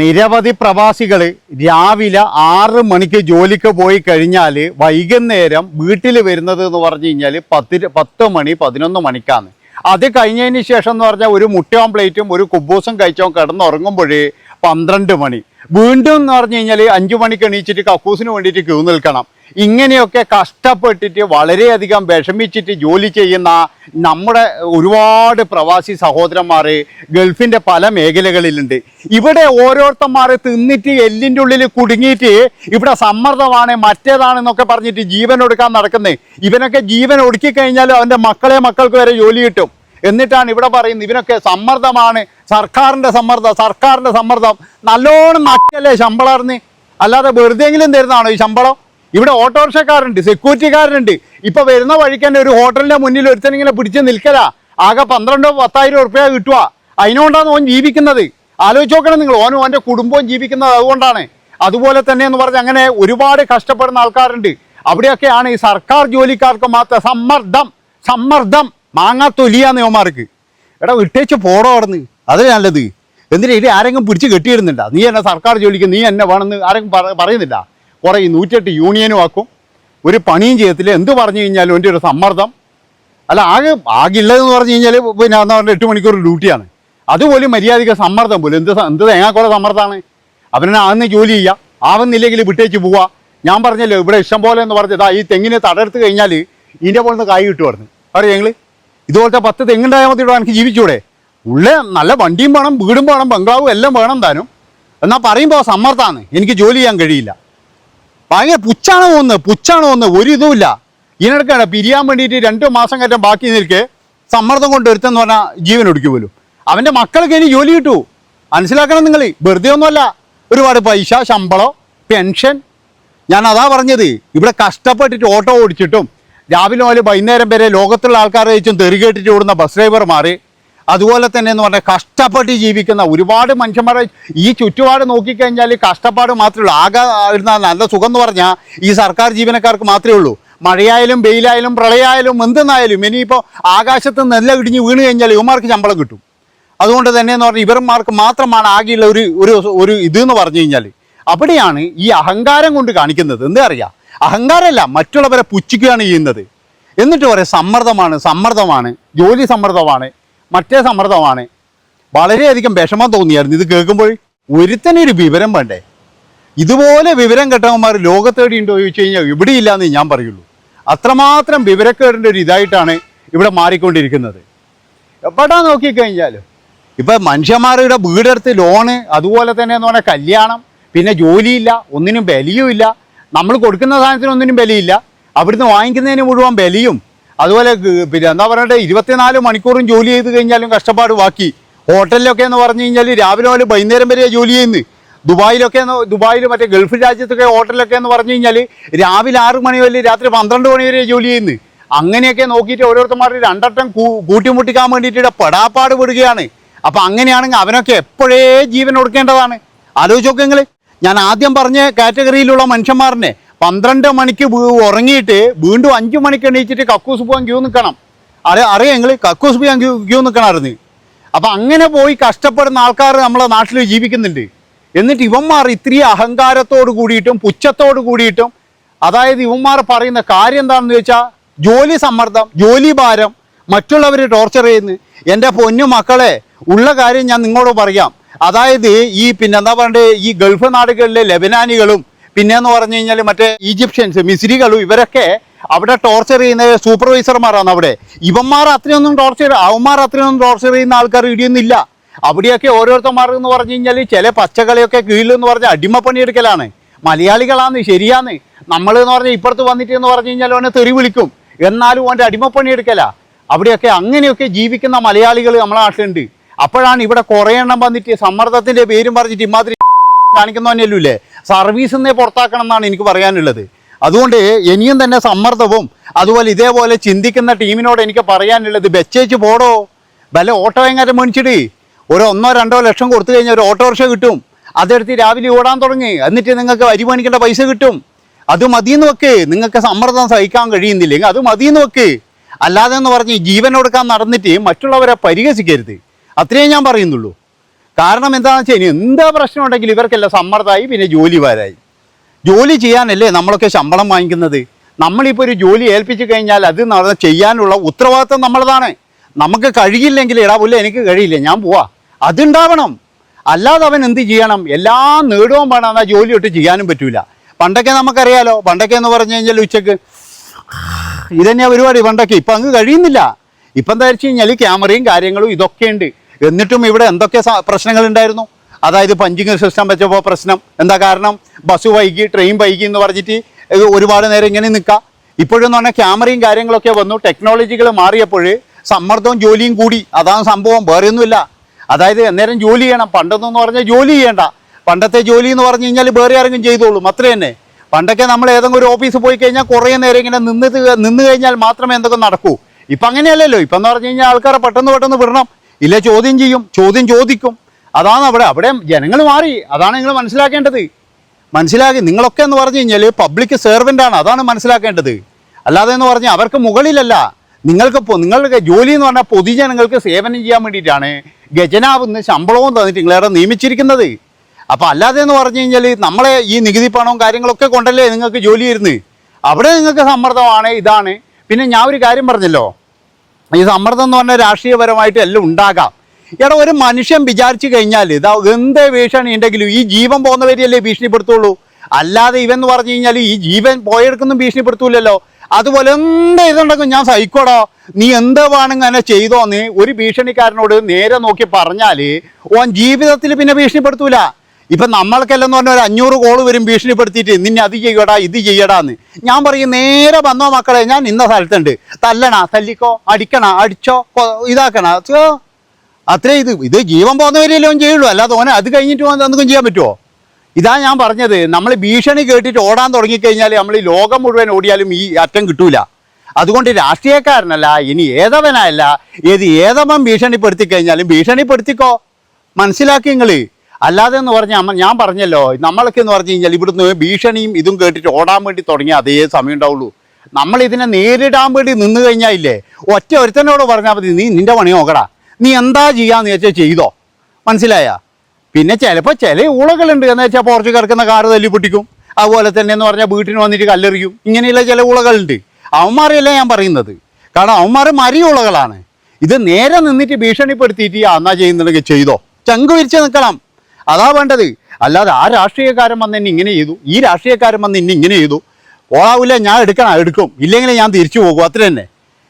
നിരവധി പ്രവാസികൾ രാവിലെ ആറ് മണിക്ക് ജോലിക്ക് പോയി കഴിഞ്ഞാൽ വൈകുന്നേരം വീട്ടിൽ വരുന്നത് എന്ന് പറഞ്ഞു കഴിഞ്ഞാൽ പത്ത് പത്ത് മണി പതിനൊന്ന് മണിക്കാണ്. അത് കഴിഞ്ഞതിന് ശേഷം എന്ന് പറഞ്ഞാൽ ഒരു മുട്ടയോ പ്ലേറ്റും ഒരു കുബൂസും കഴിച്ചോ കിടന്നുറങ്ങുമ്പോഴേ പന്ത്രണ്ട് മണി. വീണ്ടും എന്ന് പറഞ്ഞു കഴിഞ്ഞാൽ അഞ്ചു മണിക്ക് എണീച്ചിട്ട് കക്കൂസിന് വേണ്ടിയിട്ട് ക്യൂ നിൽക്കണം. ഇങ്ങനെയൊക്കെ കഷ്ടപ്പെട്ടിട്ട് വളരെയധികം വിഷമിച്ചിട്ട് ജോലി ചെയ്യുന്ന നമ്മുടെ ഒരുപാട് പ്രവാസി സഹോദരന്മാർ ഗൾഫിന്റെ പല മേഖലകളിലുണ്ട്. ഇവിടെ ഓരോരുത്തന്മാർ തിന്നിട്ട് എല്ലിന്റെ ഉള്ളിൽ കുടുങ്ങിയിട്ട് ഇവിടെ സമ്മർദ്ദമാണ് മറ്റേതാണെന്നൊക്കെ പറഞ്ഞിട്ട് ജീവൻ ഒടുക്കാൻ നടക്കുന്നത് ഇവനൊക്കെ ജീവൻ ഒടുക്കി കഴിഞ്ഞാൽ അവന്റെ മക്കളെ മക്കൾക്ക് വരെ ജോലി കിട്ടും. എന്നിട്ടാണ് ഇവിടെ പറയുന്നത്. ഇവനൊക്കെ സമ്മർദ്ദമാണ്. സർക്കാരിന്റെ സമ്മർദ്ദം സർക്കാരിന്റെ സമ്മർദ്ദം. നല്ലോണം നക്കല്ലേ ശമ്പളം അറിഞ്ഞ് അല്ലാതെ വെറുതെങ്കിലും തരുന്നതാണോ ഈ ശമ്പളം? ഇവിടെ ഓട്ടോറിക്ഷക്കാരുണ്ട് സെക്യൂരിറ്റിക്കാരുണ്ട്. ഇപ്പൊ വരുന്ന വഴിക്ക് തന്നെ ഒരു ഹോട്ടലിന്റെ മുന്നിൽ ഒരുത്തനിങ്ങനെ പിടിച്ച് നിൽക്കലാ. ആകെ പന്ത്രണ്ടോ പത്തായിരം ഉറുപ്പ്യ കിട്ടുക അതിനുകൊണ്ടാണ് ഓൻ ജീവിക്കുന്നത്. ആലോചിച്ച് നോക്കണം നിങ്ങൾ. ഓനും ഓന്റെ കുടുംബവും ജീവിക്കുന്നത് അതുകൊണ്ടാണ്. അതുപോലെ തന്നെ എന്ന് പറഞ്ഞ് അങ്ങനെ ഒരുപാട് കഷ്ടപ്പെടുന്ന ആൾക്കാരുണ്ട്. അവിടെയൊക്കെയാണ് ഈ സർക്കാർ ജോലിക്കാർക്ക് മാത്രം സമ്മർദ്ദം സമ്മർദ്ദം. മാങ്ങാ തൊലിയാന്ന് യോമാർക്ക് എടാ വിട്ടേച്ച് പോടോ അവിടുന്ന്. അതിന് നല്ലത്. എന്തിനാ ഇത് ആരെങ്കിലും പിടിച്ച് കെട്ടിയിരുന്നില്ല നീ എന്നെ സർക്കാർ ജോലിക്ക് നീ എന്നെ വേണമെന്ന് ആരെങ്കിലും പറ- പറയുന്നില്ല? കുറേ ഈ നൂറ്റെട്ട് യൂണിയനും ആക്കും. ഒരു പണിയും ചെയ്യത്തില്ല. എന്ത് പറഞ്ഞു കഴിഞ്ഞാലും എന്റെ ഒരു സമ്മർദ്ദം. അല്ല ആകെ ആകെ ഉള്ളതെന്ന് പറഞ്ഞു കഴിഞ്ഞാൽ പിന്നെ എന്താ പറയുക എട്ട് മണിക്കൂർ ഡ്യൂട്ടിയാണ്. അതുപോലും മര്യാദയ്ക്ക് സമ്മർദ്ദം പോലും. എന്ത് എന്ത് തേങ്ങാക്കോടെ സമ്മർദ്ദമാണ്? അവനെ ആന്ന് ജോലി ചെയ്യുക ആവുന്നില്ലെങ്കിൽ വിട്ടേച്ച് പോവുക ഞാൻ പറഞ്ഞല്ലോ ഇവിടെ ഇഷ്ടം പോലെ എന്ന് പറഞ്ഞതാ ഈ തെങ്ങിനെ തടർത്ത് കഴിഞ്ഞാൽ ഇതിന്റെ പോലെ നിന്ന് കായ് കിട്ടുമായിരുന്നു അറിയാം ഞങ്ങൾ ഇതുപോലത്തെ പത്ത് തെങ്ങുണ്ടായാൽ മതി ഇവിടെ എനിക്ക് ജീവിച്ചൂടെ. ഉള്ള നല്ല വണ്ടിയും വേണം വീടും വേണം ബംഗ്ലാവും എല്ലാം വേണം താനും. എന്നാൽ പറയുമ്പോൾ സമ്മർദ്ദമാണ് എനിക്ക് ജോലി ചെയ്യാൻ കഴിയില്ല. ഭയങ്കര പുച്ഛാണ് പോകുന്നത് പുച്ഛാണ് പോകുന്നത് ഒരു ഇതുമില്ല ഇതിനിടയ്ക്കാണ് പിരിയാൻ വേണ്ടിയിട്ട് രണ്ടു മാസം കയറ്റം ബാക്കി നിൽക്കെ സമ്മർദ്ദം കൊണ്ട് ഒരുത്തെന്ന് പറഞ്ഞാൽ ജീവൻ ഒടുക്കി പോലും. അവന്റെ മക്കൾക്ക് ഇനി ജോലി കിട്ടൂ. മനസ്സിലാക്കണം നിങ്ങൾ വെറുതെ ഒന്നുമല്ല. ഒരുപാട് പൈസ ശമ്പളം പെൻഷൻ. ഞാൻ അതാ പറഞ്ഞത്. ഇവിടെ കഷ്ടപ്പെട്ടിട്ട് ഓട്ടോ ഓടിച്ചിട്ടും രാവിലെ മുതൽ വൈകുന്നേരം വരെ ലോകത്തുള്ള ആൾക്കാരെ വെച്ചും തെറികേട്ടിട്ട് ഓടുന്ന ബസ് ഡ്രൈവർമാർ അതുപോലെ തന്നെ എന്ന് പറഞ്ഞാൽ കഷ്ടപ്പെട്ട് ജീവിക്കുന്ന ഒരുപാട് മനുഷ്യന്മാരെ ഈ ചുറ്റുപാട് നോക്കിക്കഴിഞ്ഞാൽ കഷ്ടപ്പാട് മാത്രമേ ഉള്ളൂ. ആകെ ഇരുന്ന നല്ല സുഖം എന്ന് പറഞ്ഞാൽ ഈ സർക്കാർ ജീവനക്കാർക്ക് മാത്രമേ ഉള്ളൂ. മഴയായാലും വെയിലായാലും പ്രളയമായാലും എന്തെന്നായാലും ഇനിയിപ്പോൾ ആകാശത്ത് നെല്ല ഇടിഞ്ഞ് വീണ് കഴിഞ്ഞാൽ ഇവന്മാർക്ക് ശമ്പളം കിട്ടും. അതുകൊണ്ട് തന്നെ എന്ന് പറഞ്ഞാൽ ഇവർമാർക്ക് മാത്രമാണ് ആകെയുള്ള ഒരു ഒരു ഒരു ഇത് എന്ന് പറഞ്ഞു കഴിഞ്ഞാൽ. അവിടെയാണ് ഈ അഹങ്കാരം കൊണ്ട് കാണിക്കുന്നത്. എന്താ അറിയാം? അഹങ്കാരമല്ല മറ്റുള്ളവരെ പുച്ഛിക്കുകയാണ് ചെയ്യുന്നത്. എന്നിട്ട് പറയാം സമ്മർദ്ദമാണ് സമ്മർദ്ദമാണ് ജോലി സമ്മർദ്ദമാണ് മറ്റേ സമ്മർദ്ദമാണ്. വളരെയധികം വിഷമം തോന്നിയായിരുന്നു. ഇത് കേൾക്കുമ്പോൾ ഒരുത്തനൊരു വിവരം വേണ്ടേ? ഇതുപോലെ വിവരം കെട്ടവന്മാർ ലോകത്തേടി ഉണ്ടോ ചോദിച്ചു കഴിഞ്ഞാൽ ഇവിടെ എന്ന് ഞാൻ പറയുള്ളൂ. അത്രമാത്രം വിവരക്കേടിന്റെ ഒരു ഇതായിട്ടാണ് ഇവിടെ മാറിക്കൊണ്ടിരിക്കുന്നത്. എവിടെ നോക്കിക്കഴിഞ്ഞാലും. ഇപ്പം മനുഷ്യന്മാരുടെ വീടെടുത്ത് ലോണ് അതുപോലെ തന്നെ എന്ന് പറഞ്ഞാൽ കല്യാണം പിന്നെ ജോലിയില്ല ഒന്നിനും വിലയുമില്ല നമ്മൾ കൊടുക്കുന്ന സാധനത്തിനൊന്നിനും വിലയില്ല. അവിടുന്ന് വാങ്ങിക്കുന്നതിന് മുഴുവൻ വിലയും അതുപോലെ പിന്നെ എന്താ പറയണ്ടേ ഇരുപത്തിനാല് മണിക്കൂറും ജോലി ചെയ്ത് കഴിഞ്ഞാലും കഷ്ടപ്പാട് ബാക്കി. ഹോട്ടലിലൊക്കെ എന്ന് പറഞ്ഞു കഴിഞ്ഞാൽ രാവിലെ മുതൽ വൈകുന്നേരം വരെ ജോലി ചെയ്യുന്നു. ദുബായിലൊക്കെ ദുബായിൽ മറ്റേ ഗൾഫ് രാജ്യത്തൊക്കെ ഹോട്ടലൊക്കെ എന്ന് പറഞ്ഞു കഴിഞ്ഞാൽ രാവിലെ ആറ് മണി വരെ രാത്രി പന്ത്രണ്ട് മണി വരെ ജോലി ചെയ്യുന്നു. അങ്ങനെയൊക്കെ നോക്കിയിട്ട് ഓരോരുത്തന്മാർ രണ്ടട്ടം കൂട്ടിമുട്ടിക്കാൻ വേണ്ടിയിട്ട് പെടാപ്പാട് വിടുകയാണ് അപ്പം അങ്ങനെയാണെങ്കിൽ അവനൊക്കെ എപ്പോഴേ ജീവൻ കൊടുക്കേണ്ടതാണ് ആലോചിച്ച് നോക്ക് നിങ്ങൾ ഞാൻ ആദ്യം പറഞ്ഞ കാറ്റഗറിയിലുള്ള മനുഷ്യന്മാരനെ പന്ത്രണ്ട് മണിക്ക് ഉറങ്ങിയിട്ട് വീണ്ടും അഞ്ചു മണിക്ക് എണീച്ചിട്ട് കക്കൂസ് പോകാൻ ക്യൂ നിൽക്കണം. അറിയാം അറിയാം നിങ്ങൾ? കക്കൂസ് പോകാൻ ക്യൂ ക്യൂ നിൽക്കണമായിരുന്നു. അപ്പം അങ്ങനെ പോയി കഷ്ടപ്പെടുന്ന ആൾക്കാർ നമ്മളെ നാട്ടിൽ ജീവിക്കുന്നുണ്ട്. എന്നിട്ട് ഇവന്മാർ ഇത്രയും അഹങ്കാരത്തോട് കൂടിയിട്ടും പുച്ഛത്തോട് കൂടിയിട്ടും അതായത് ഇവന്മാർ പറയുന്ന കാര്യം എന്താണെന്ന് ചോദിച്ചാൽ ജോലി സമ്മർദ്ദം ജോലി ഭാരം മറ്റുള്ളവർ ടോർച്ചർ ചെയ്യുന്നു. എന്റെ പൊന്നു മക്കളെ ഉള്ള കാര്യം ഞാൻ നിങ്ങളോട് പറയാം. അതായത് ഈ പിന്നെ എന്താ പറയണ്ടേ ഈ ഗൾഫ് നാടുകളിലെ ലെബനാനികളും പിന്നെ എന്ന് പറഞ്ഞു കഴിഞ്ഞാൽ മറ്റേ ഈജിപ്ഷ്യൻസ് മിസ്രികളും ഇവരൊക്കെ അവിടെ ടോർച്ചർ ചെയ്യുന്ന സൂപ്പർവൈസർമാരാണ് അവിടെ. ഇവന്മാർ അത്രയൊന്നും ടോർച്ചർ അവന്മാർ അത്രയൊന്നും ടോർച്ചർ ചെയ്യുന്ന ആൾക്കാർ ഇടിയൊന്നുമില്ല അവിടെയൊക്കെ ഓരോരുത്തന്മാർ എന്ന് പറഞ്ഞു കഴിഞ്ഞാൽ ചില പച്ചക്കളിയൊക്കെ കീഴിൽ എന്ന് പറഞ്ഞാൽ അടിമപ്പണിയെടുക്കലാണ് മലയാളികളാണ് ശരിയാന്ന് നമ്മൾ എന്ന് പറഞ്ഞാൽ ഇപ്പുറത്ത് വന്നിട്ട് എന്ന് പറഞ്ഞു കഴിഞ്ഞാൽ അവനെ തെറി വിളിക്കും. എന്നാലും അവന്റെ അടിമപ്പണിയെടുക്കല അവിടെയൊക്കെ അങ്ങനെയൊക്കെ ജീവിക്കുന്ന മലയാളികൾ നമ്മളെ നാട്ടിലുണ്ട്. അപ്പോഴാണ് ഇവിടെ കുറേ എണ്ണം വന്നിട്ട് സമ്മർദ്ദത്തിന്റെ പേരും പറഞ്ഞിട്ട് ഇമാതിരി കാണിക്കുന്ന തന്നെയല്ലേ സർവീസിൽ നിന്നേ പുറത്താക്കണം എന്നാണ് എനിക്ക് പറയാനുള്ളത്. അതുകൊണ്ട് ഇനിയും തന്നെ സമ്മർദ്ദവും അതുപോലെ ഇതേപോലെ ചിന്തിക്കുന്ന ടീമിനോട് എനിക്ക് പറയാനുള്ളത് ബെച്ചേച്ച് പോടോ. വല്ല ഓട്ടോ എങ്ങാനും മേടിച്ചിട്ട് ഒരു ഒന്നോ രണ്ടോ ലക്ഷം കൊടുത്തു കഴിഞ്ഞാൽ ഒരു ഓട്ടോറിക്ഷ കിട്ടും. അതെടുത്ത് രാവിലെ ഓടാൻ തുടങ്ങി. എന്നിട്ട് നിങ്ങൾക്ക് വരി മേടിക്കേണ്ട പൈസ കിട്ടും. അത് മതിയെന്ന് വെക്ക്. നിങ്ങൾക്ക് സമ്മർദ്ദം സഹിക്കാൻ കഴിയുന്നില്ലെങ്കിൽ അത് മതിയെന്ന് വെക്ക്. അല്ലാതെ എന്ന് പറഞ്ഞ് ജീവൻ കൊടുക്കാൻ നടന്നിട്ട് മറ്റുള്ളവരെ പരിഹസിക്കരുത്. അത്രയേ ഞാൻ പറയുന്നുള്ളൂ. കാരണം എന്താണെന്ന് വെച്ചാൽ ഇനി എന്താ പ്രശ്നം ഉണ്ടെങ്കിൽ ഇവർക്കെല്ലാം സമ്മർദ്ദമായി പിന്നെ ജോലി വാരായി ജോലി ചെയ്യാനല്ലേ നമ്മളൊക്കെ ശമ്പളം വാങ്ങിക്കുന്നത്? നമ്മളിപ്പോൾ ഒരു ജോലി ഏൽപ്പിച്ചു കഴിഞ്ഞാൽ അത് ചെയ്യാനുള്ള ഉത്തരവാദിത്തം നമ്മളതാണ്. നമുക്ക് കഴിയില്ലെങ്കിൽ എടാ പുല്ല എനിക്ക് കഴിയില്ല ഞാൻ പോവാ. അതുണ്ടാവണം. അല്ലാതെ അവൻ എന്ത് ചെയ്യണം? എല്ലാം നേടുവാൻ വേണം എന്നാൽ ജോലി ഒട്ട് ചെയ്യാനും പറ്റൂല. പണ്ടൊക്കെ നമുക്കറിയാലോ പണ്ടൊക്കെ എന്ന് പറഞ്ഞു കഴിഞ്ഞാൽ ഉച്ചയ്ക്ക് ഇതന്നെയാ പരിപാടി പണ്ടൊക്കെ ഇപ്പം അങ്ങ് കഴിയുന്നില്ല. ഇപ്പം എന്താ വെച്ച് കഴിഞ്ഞാൽ ക്യാമറയും കാര്യങ്ങളും ഇതൊക്കെ ഉണ്ട് എന്നിട്ടും ഇവിടെ എന്തൊക്കെ പ്രശ്നങ്ങൾ ഉണ്ടായിരുന്നു അതായത് പഞ്ചിങ് സിസ്റ്റം വെച്ചപ്പോൾ പ്രശ്നം. എന്താ കാരണം? ബസ് വൈകി ട്രെയിൻ വൈകി എന്ന് പറഞ്ഞിട്ട് ഒരുപാട് നേരം ഇങ്ങനെ നിൽക്കുക ഇപ്പോഴെന്ന് പറഞ്ഞാൽ ക്യാമറയും കാര്യങ്ങളൊക്കെ വന്നു. ടെക്നോളജികൾ മാറിയപ്പോൾ സമ്മർദ്ദവും ജോലിയും കൂടി. അതാണ് സംഭവം. വേറെ ഒന്നുമില്ല അതായത് അന്നേരം ജോലി ചെയ്യണം. പണ്ടെന്ന് പറഞ്ഞാൽ ജോലി ചെയ്യണ്ട. പണ്ടത്തെ ജോലി എന്ന് പറഞ്ഞു കഴിഞ്ഞാൽ വേറെ ആരെങ്കിലും ചെയ്തോളും. അത്ര തന്നെ. പണ്ടൊക്കെ നമ്മൾ ഏതെങ്കിലും ഒരു ഓഫീസിൽ പോയി കഴിഞ്ഞാൽ കുറേ നേരം ഇങ്ങനെ നിന്ന് നിന്ന് കഴിഞ്ഞാൽ മാത്രമേ എന്തൊക്കെ നടക്കൂ. ഇപ്പം അങ്ങനെയല്ലല്ലോ. ഇപ്പം എന്ന് പറഞ്ഞു കഴിഞ്ഞാൽ ആൾക്കാരെ പെട്ടെന്ന് പെട്ടെന്ന് വിടണം. ഇല്ല ചോദ്യം ചെയ്യും. ചോദ്യം ചോദിക്കും. അതാണ് അവിടെ. അവിടെ ജനങ്ങൾ മാറി. അതാണ് നിങ്ങൾ മനസ്സിലാക്കേണ്ടത്. മനസ്സിലാക്കി നിങ്ങളൊക്കെ എന്ന് പറഞ്ഞു കഴിഞ്ഞാൽ പബ്ലിക് ആണ്. അതാണ് മനസ്സിലാക്കേണ്ടത്. അല്ലാതെ എന്ന് പറഞ്ഞാൽ അവർക്ക് മുകളിലല്ല. നിങ്ങൾക്ക് നിങ്ങളുടെ ജോലി എന്ന് പറഞ്ഞാൽ പൊതുജനങ്ങൾക്ക് സേവനം ചെയ്യാൻ വേണ്ടിയിട്ടാണ് ഗജനാവുന്ന ശമ്പളവും തന്നിട്ട് നിങ്ങളെ നിയമിച്ചിരിക്കുന്നത്. അപ്പോൾ അല്ലാതെ എന്ന് പറഞ്ഞു കഴിഞ്ഞാൽ നമ്മളെ ഈ നികുതി പണവും കാര്യങ്ങളൊക്കെ കൊണ്ടല്ലേ നിങ്ങൾക്ക് ജോലി ഇരുന്ന് അവിടെ നിങ്ങൾക്ക് സമ്മർദ്ദമാണ് ഇതാണ്. പിന്നെ ഞാൻ ഒരു കാര്യം പറഞ്ഞല്ലോ. ഈ സമ്മർദ്ദം എന്ന് പറഞ്ഞാൽ രാഷ്ട്രീയപരമായിട്ട് എല്ലാം ഉണ്ടാകാം. എടാ ഒരു മനുഷ്യൻ വിചാരിച്ചു കഴിഞ്ഞാൽ ഇതാ എന്ത് ഭീഷണി ഉണ്ടെങ്കിലും ഈ ജീവൻ പോകുന്നവരെയല്ലേ ഭീഷണിപ്പെടുത്തുള്ളൂ? അല്ലാതെ ഇവൻ എന്ന് പറഞ്ഞു കഴിഞ്ഞാൽ ഈ ജീവൻ പോയെടുക്കൊന്നും ഭീഷണിപ്പെടുത്തൂലല്ലോ. അതുപോലെ എന്ത് ഇതുണ്ടെങ്കിൽ ഞാൻ സഹിക്കോടോ. നീ എന്ത് വേണമെങ്കിൽ അങ്ങനെ ചെയ്തോന്ന് ഒരു ഭീഷണിക്കാരനോട് നേരെ നോക്കി പറഞ്ഞാൽ ഓൻ ജീവിതത്തിൽ പിന്നെ ഭീഷണിപ്പെടുത്തൂല. ഇപ്പം നമ്മൾക്കെല്ലാം എന്ന് പറഞ്ഞാൽ ഒരു അഞ്ഞൂറ് കോൾ വരും ഭീഷണിപ്പെടുത്തിയിട്ട് നിന്നെ അത് ചെയ്യടാ ഇത് ചെയ്യടാന്ന്. ഞാൻ പറയും നേരെ വന്നോ മക്കളെ ഞാൻ ഇന്ന സ്ഥലത്തുണ്ട്. തല്ലണ തല്ലിക്കോ അടിക്കണ അടിച്ചോ ഇതാക്കണ. അത്രേ ഇത് ഇത് ജീവൻ പോകുന്നവരെല്ലാം ചെയ്യുള്ളൂ. അല്ലാതെ ഓനെ അത് കഴിഞ്ഞിട്ട് എന്തെങ്കിലും ചെയ്യാൻ പറ്റുമോ ഇതാ ഞാൻ പറഞ്ഞത് നമ്മൾ ഭീഷണി കേട്ടിട്ട് ഓടാൻ തുടങ്ങിക്കഴിഞ്ഞാൽ നമ്മൾ ഈ ലോകം മുഴുവൻ ഓടിയാലും ഈ അറ്റം കിട്ടൂല. അതുകൊണ്ട് രാഷ്ട്രീയക്കാരനല്ല ഇനി ഏതവനല്ല ഏത് ഏതവൻ ഭീഷണിപ്പെടുത്തി കഴിഞ്ഞാലും ഭീഷണിപ്പെടുത്തിക്കോ. മനസ്സിലാക്കി നിങ്ങൾ അല്ലാതെ എന്ന് പറഞ്ഞാൽ ഞാൻ പറഞ്ഞല്ലോ നമ്മളൊക്കെ എന്ന് പറഞ്ഞു കഴിഞ്ഞാൽ ഇവിടുന്ന് ഭീഷണിയും ഇതും കേട്ടിട്ട് ഓടാൻ വേണ്ടി തുടങ്ങിയ അതേ സമയം ഉണ്ടാവുള്ളൂ. നമ്മൾ ഇതിനെ നേരിടാൻ വേണ്ടി നിന്ന് കഴിഞ്ഞാൽ ഇല്ലേ ഒറ്റ ഒരുത്തനോട് പറഞ്ഞാൽ മതി നീ നിന്റെ പണി നോക്കടാ നീ എന്താ ചെയ്യാന്ന് വെച്ചാൽ ചെയ്തോ. മനസ്സിലായ? പിന്നെ ചിലപ്പോൾ ചില ഊളകളുണ്ട് എന്ന് വെച്ചാൽ പുറത്ത് കിടക്കുന്ന കാറ് തല്ലി പൊട്ടിക്കും. അതുപോലെ തന്നെ എന്ന് പറഞ്ഞാൽ വീട്ടിന് വന്നിട്ട് കല്ലെറിയും. ഇങ്ങനെയുള്ള ചില ഉളകളുണ്ട് അവന്മാരെയല്ല ഞാൻ പറയുന്നത്. കാരണം അവന്മാർ മരിയുളകളാണ് ഇത് നേരെ നിന്നിട്ട് ഭീഷണിപ്പെടുത്തിയിട്ട് ആ എന്നാ ചെയ്യുന്നുണ്ടെങ്കിൽ ചെയ്തോ? ചങ്ക് വിരിച്ച് നിൽക്കണം അതാ വേണ്ടത്. അല്ലാതെ ആ രാഷ്ട്രീയക്കാരൻ വന്ന് എന്നെ ഇങ്ങനെ ചെയ്തു. ഈ രാഷ്ട്രീയക്കാരൻ വന്ന് എന്നെ ഇങ്ങനെ ചെയ്തു. ഓളാവില്ല ഞാൻ എടുക്കണം എടുക്കും. ഇല്ലെങ്കിൽ ഞാൻ തിരിച്ചു പോകും. അത്ര തന്നെ.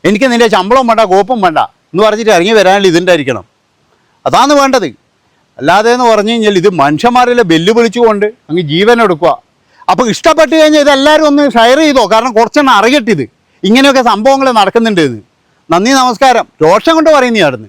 എനിക്ക് നിന്റെ ശമ്പളം വേണ്ട കോപ്പും വേണ്ട എന്ന് പറഞ്ഞിട്ട് ഇറങ്ങി വരാനുള്ള ഇതുണ്ടായിരിക്കണം. അതാണ് വേണ്ടത്. അല്ലാതെ എന്ന് പറഞ്ഞു കഴിഞ്ഞാൽ ഇത് മനുഷ്യന്മാരെല്ലാം വെല്ലുവിളിച്ചുകൊണ്ട് അങ്ങ് ജീവൻ എടുക്കുക. അപ്പോൾ ഇഷ്ടപ്പെട്ട് കഴിഞ്ഞാൽ ഇതെല്ലാവരും ഒന്ന് ഷെയർ ചെയ്തോ? കാരണം കുറച്ചെണ്ണം അറിയട്ടിത് ഇങ്ങനെയൊക്കെ സംഭവങ്ങൾ നടക്കുന്നുണ്ട് നന്ദി നമസ്കാരം. രോഷം കൊണ്ട് പറയുന്നതായിരുന്നു